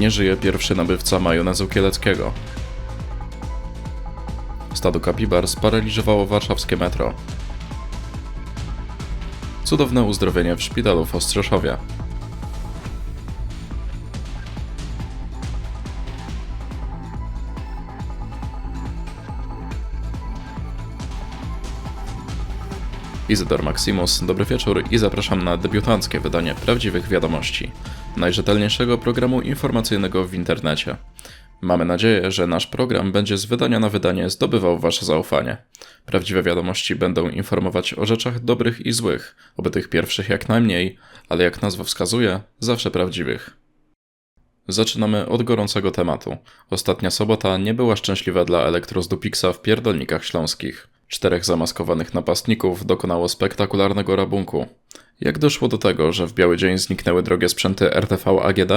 Nie żyje pierwszy nabywca majonezu kieleckiego. Stado kapibar sparaliżowało warszawskie metro. Cudowne uzdrowienie w szpitalu w Ostrzeszowie. Izydor Maximus, dobry wieczór i zapraszam na debiutanckie wydanie Prawdziwych Wiadomości, najrzetelniejszego programu informacyjnego w internecie. Mamy nadzieję, że nasz program będzie z wydania na wydanie zdobywał Wasze zaufanie. Prawdziwe wiadomości będą informować o rzeczach dobrych i złych, oby tych pierwszych jak najmniej, ale jak nazwa wskazuje, zawsze prawdziwych. Zaczynamy od gorącego tematu. Ostatnia sobota nie była szczęśliwa dla Elektrozdupiksa w pierdolnikach śląskich. Czterech zamaskowanych napastników dokonało spektakularnego rabunku. Jak doszło do tego, że w biały dzień zniknęły drogie sprzęty RTV AGD?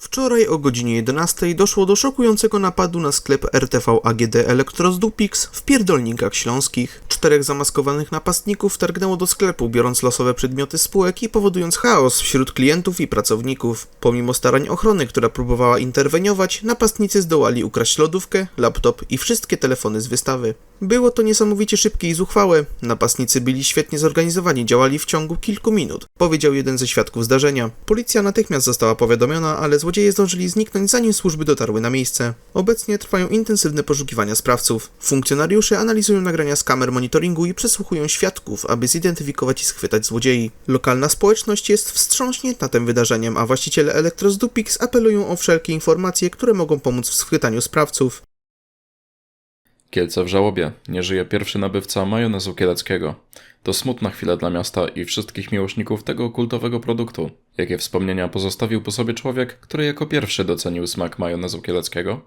Wczoraj o godzinie 11 doszło do szokującego napadu na sklep RTV AGD Elektrozdupix w Pierdolnikach Śląskich. Czterech zamaskowanych napastników wtargnęło do sklepu, biorąc losowe przedmioty spółek i powodując chaos wśród klientów i pracowników. Pomimo starań ochrony, która próbowała interweniować, napastnicy zdołali ukraść lodówkę, laptop i wszystkie telefony z wystawy. Było to niesamowicie szybkie i zuchwałe. Napastnicy byli świetnie zorganizowani, działali w ciągu kilku minut, powiedział jeden ze świadków zdarzenia. Policja natychmiast została powiadomiona, ale złodzieje zdążyli zniknąć zanim służby dotarły na miejsce. Obecnie trwają intensywne poszukiwania sprawców. Funkcjonariusze analizują nagrania z kamer monitoringu i przesłuchują świadków, aby zidentyfikować i schwytać złodziei. Lokalna społeczność jest wstrząśnięta tym wydarzeniem, a właściciele Elektrozdupix apelują o wszelkie informacje, które mogą pomóc w schwytaniu sprawców. Kielce w żałobie. Nie żyje pierwszy nabywca majonezu kieleckiego. To smutna chwila dla miasta i wszystkich miłośników tego kultowego produktu. Jakie wspomnienia pozostawił po sobie człowiek, który jako pierwszy docenił smak majonezu kieleckiego?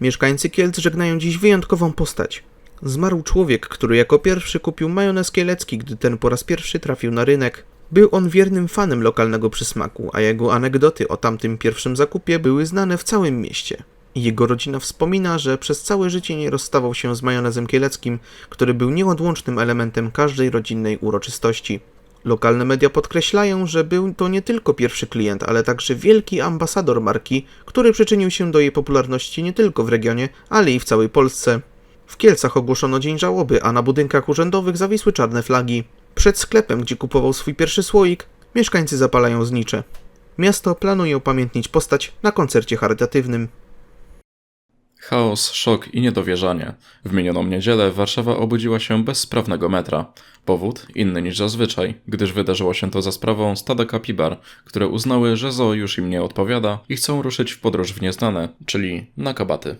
Mieszkańcy Kielc żegnają dziś wyjątkową postać. Zmarł człowiek, który jako pierwszy kupił majonez kielecki, gdy ten po raz pierwszy trafił na rynek. Był on wiernym fanem lokalnego przysmaku, a jego anegdoty o tamtym pierwszym zakupie były znane w całym mieście. Jego rodzina wspomina, że przez całe życie nie rozstawał się z majonezem kieleckim, który był nieodłącznym elementem każdej rodzinnej uroczystości. Lokalne media podkreślają, że był to nie tylko pierwszy klient, ale także wielki ambasador marki, który przyczynił się do jej popularności nie tylko w regionie, ale i w całej Polsce. W Kielcach ogłoszono dzień żałoby, a na budynkach urzędowych zawisły czarne flagi. Przed sklepem, gdzie kupował swój pierwszy słoik, mieszkańcy zapalają znicze. Miasto planuje upamiętnić postać na koncercie charytatywnym. Chaos, szok i niedowierzanie. W minioną niedzielę Warszawa obudziła się bez sprawnego metra. Powód inny niż zazwyczaj, gdyż wydarzyło się to za sprawą stada kapibar, które uznały, że zoo już im nie odpowiada i chcą ruszyć w podróż w nieznane, czyli na kabaty.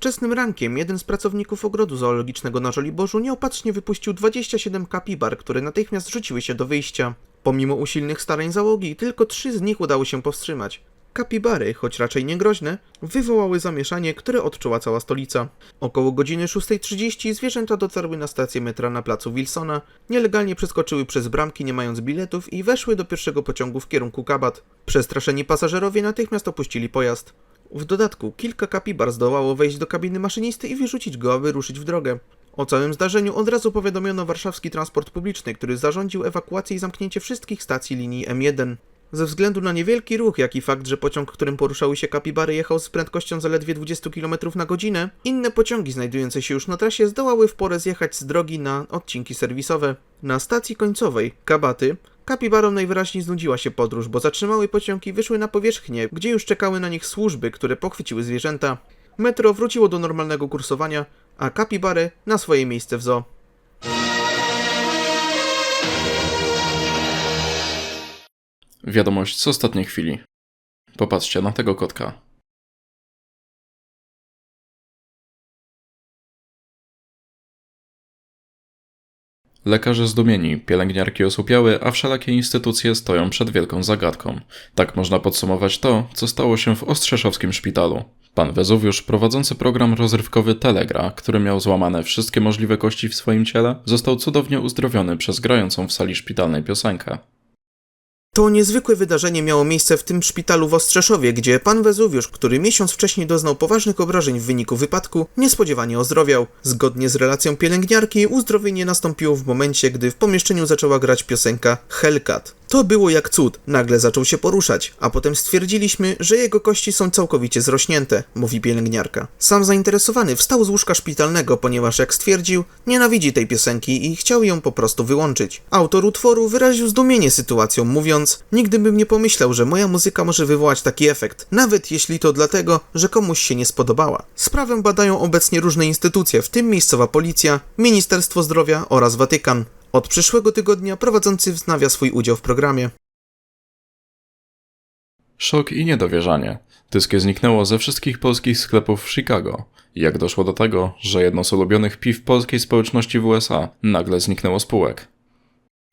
Wczesnym rankiem jeden z pracowników ogrodu zoologicznego na Żoliborzu nieopatrznie wypuścił 27 kapibar, które natychmiast rzuciły się do wyjścia. Pomimo usilnych starań załogi, tylko trzy z nich udało się powstrzymać. Kapibary, choć raczej niegroźne, wywołały zamieszanie, które odczuła cała stolica. Około godziny 6.30 zwierzęta dotarły na stację metra na placu Wilsona, nielegalnie przeskoczyły przez bramki nie mając biletów i weszły do pierwszego pociągu w kierunku Kabat. Przestraszeni pasażerowie natychmiast opuścili pojazd. W dodatku kilka kapibar zdołało wejść do kabiny maszynisty i wyrzucić go, aby ruszyć w drogę. O całym zdarzeniu od razu powiadomiono warszawski transport publiczny, który zarządził ewakuację i zamknięcie wszystkich stacji linii M1. Ze względu na niewielki ruch, jak i fakt, że pociąg, którym poruszały się kapibary jechał z prędkością zaledwie 20 km na godzinę, inne pociągi znajdujące się już na trasie zdołały w porę zjechać z drogi na odcinki serwisowe. Na stacji końcowej, Kabaty, kapibarom najwyraźniej znudziła się podróż, bo zatrzymały pociąg i wyszły na powierzchnię, gdzie już czekały na nich służby, które pochwyciły zwierzęta. Metro wróciło do normalnego kursowania, a kapibary na swoje miejsce w zoo. Wiadomość z ostatniej chwili. Popatrzcie na tego kotka. Lekarze zdumieni, pielęgniarki osłupiały, a wszelakie instytucje stoją przed wielką zagadką. Tak można podsumować to, co stało się w Ostrzeszowskim szpitalu. Pan Wezuwiusz, prowadzący program rozrywkowy Telegra, który miał złamane wszystkie możliwe kości w swoim ciele, został cudownie uzdrowiony przez grającą w sali szpitalnej piosenkę. To niezwykłe wydarzenie miało miejsce w tym szpitalu w Ostrzeszowie, gdzie pan Wezuwiusz, który miesiąc wcześniej doznał poważnych obrażeń w wyniku wypadku, niespodziewanie ozdrowiał. Zgodnie z relacją pielęgniarki, uzdrowienie nastąpiło w momencie, gdy w pomieszczeniu zaczęła grać piosenka Hellcat. To było jak cud. Nagle zaczął się poruszać, a potem stwierdziliśmy, że jego kości są całkowicie zrośnięte, mówi pielęgniarka. Sam zainteresowany wstał z łóżka szpitalnego, ponieważ jak stwierdził, nienawidzi tej piosenki i chciał ją po prostu wyłączyć. Autor utworu wyraził zdumienie sytuacją, mówiąc: Nigdy bym nie pomyślał, że moja muzyka może wywołać taki efekt, nawet jeśli to dlatego, że komuś się nie spodobała. Sprawę badają obecnie różne instytucje, w tym miejscowa policja, Ministerstwo Zdrowia oraz Watykan. Od przyszłego tygodnia prowadzący wznawia swój udział w programie. Szok i niedowierzanie. Tyskie zniknęło ze wszystkich polskich sklepów w Chicago. Jak doszło do tego, że jedno z ulubionych piw polskiej społeczności w USA nagle zniknęło z półek?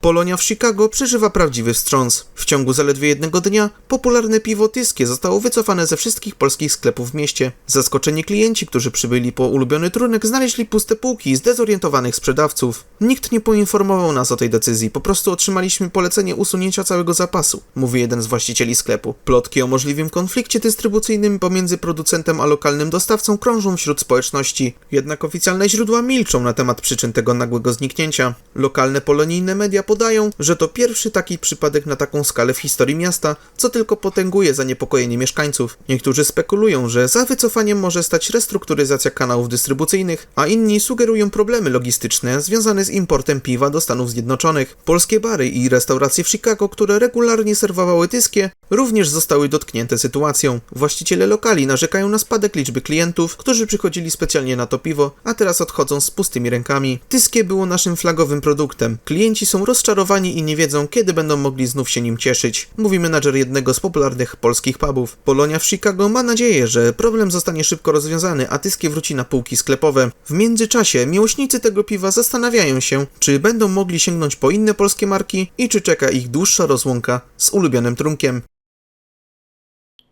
Polonia w Chicago przeżywa prawdziwy wstrząs. W ciągu zaledwie jednego dnia popularne piwo tyskie zostało wycofane ze wszystkich polskich sklepów w mieście. Zaskoczeni klienci, którzy przybyli po ulubiony trunek, znaleźli puste półki zdezorientowanych sprzedawców. Nikt nie poinformował nas o tej decyzji, po prostu otrzymaliśmy polecenie usunięcia całego zapasu, mówi jeden z właścicieli sklepu. Plotki o możliwym konflikcie dystrybucyjnym pomiędzy producentem a lokalnym dostawcą krążą wśród społeczności. Jednak oficjalne źródła milczą na temat przyczyn tego nagłego zniknięcia. Lokalne polonijne media podają, że to pierwszy taki przypadek na taką skalę w historii miasta, co tylko potęguje zaniepokojenie mieszkańców. Niektórzy spekulują, że za wycofaniem może stać restrukturyzacja kanałów dystrybucyjnych, a inni sugerują problemy logistyczne związane z importem piwa do Stanów Zjednoczonych. Polskie bary i restauracje w Chicago, które regularnie serwowały tyskie, również zostały dotknięte sytuacją. Właściciele lokali narzekają na spadek liczby klientów, którzy przychodzili specjalnie na to piwo, a teraz odchodzą z pustymi rękami. Tyskie było naszym flagowym produktem. Klienci są rozczarowani i nie wiedzą, kiedy będą mogli znów się nim cieszyć, mówi menadżer jednego z popularnych polskich pubów. Polonia w Chicago ma nadzieję, że problem zostanie szybko rozwiązany, a tyskie wróci na półki sklepowe. W międzyczasie miłośnicy tego piwa zastanawiają się, czy będą mogli sięgnąć po inne polskie marki i czy czeka ich dłuższa rozłąka z ulubionym trunkiem.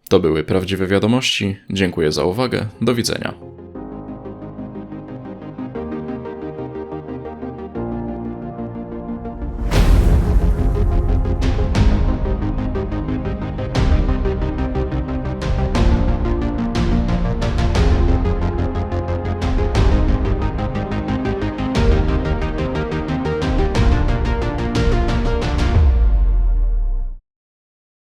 To były prawdziwe wiadomości. Dziękuję za uwagę. Do widzenia.